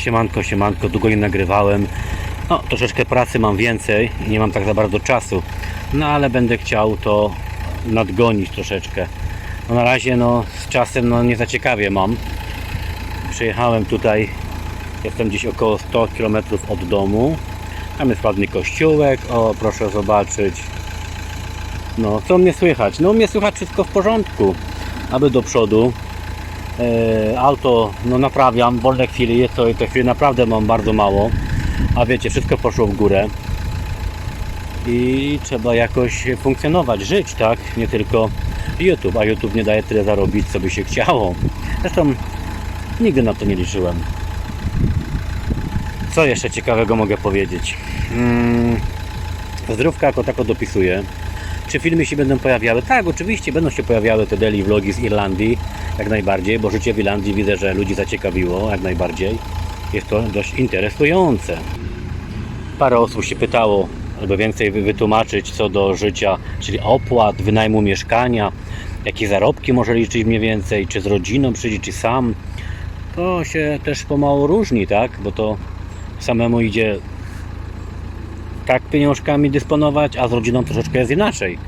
Siemanko, siemanko, długo nie nagrywałem. No, troszeczkę pracy mam więcej i nie mam tak za bardzo czasu. No, ale będę chciał to nadgonić troszeczkę. No, na razie, no, z czasem, no, nie za ciekawie mam. Przyjechałem tutaj, jestem gdzieś około 100 km od domu. Tam jest ładny kościółek, o, proszę zobaczyć. No, co mnie słychać? No, mnie słychać wszystko w porządku. Aby do przodu. E, auto no naprawiam, wolne chwili jest to te chwili naprawdę mam bardzo mało a wiecie, wszystko poszło w górę i trzeba jakoś funkcjonować, żyć, tak? Nie tylko YouTube, a YouTube nie daje tyle zarobić, co by się chciało. Zresztą nigdy na to nie liczyłem. Co jeszcze ciekawego mogę powiedzieć? Mm, zdrówka jako tako dopisuję. Czy filmy się będą pojawiały? Tak, oczywiście będą się pojawiały te daily vlogi z Irlandii, jak najbardziej, bo życie w Irlandii widzę, że ludzi zaciekawiło, jak najbardziej. Jest to dość interesujące. Parę osób się pytało, albo więcej wy- wytłumaczyć co do życia, czyli opłat, wynajmu mieszkania, jakie zarobki może liczyć mniej więcej, czy z rodziną przyjdzie, czy sam. To się też pomału różni, tak? Bo to samemu idzie tak pieniążkami dysponować, a z rodziną troszeczkę jest inaczej.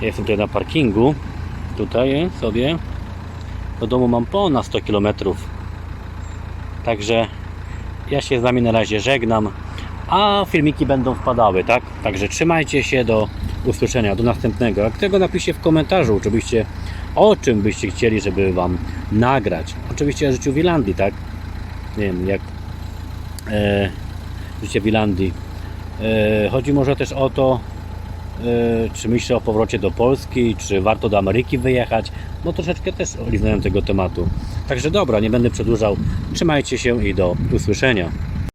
Ja jestem tutaj na parkingu. Tutaj sobie do domu mam ponad 100 km. Także ja się z Wami na razie żegnam, a filmiki będą wpadały, tak? Także trzymajcie się do usłyszenia, do następnego. Jak tego napiszcie w komentarzu, oczywiście o czym byście chcieli, żeby Wam nagrać. Oczywiście o życiu w Irlandii, tak? Nie wiem, jak e, życie w Irlandii. E, chodzi może też o to, czy myślę o powrocie do Polski, czy warto do Ameryki wyjechać, bo troszeczkę też liznąłem tego tematu. Także dobra, nie będę przedłużał. Trzymajcie się i do usłyszenia.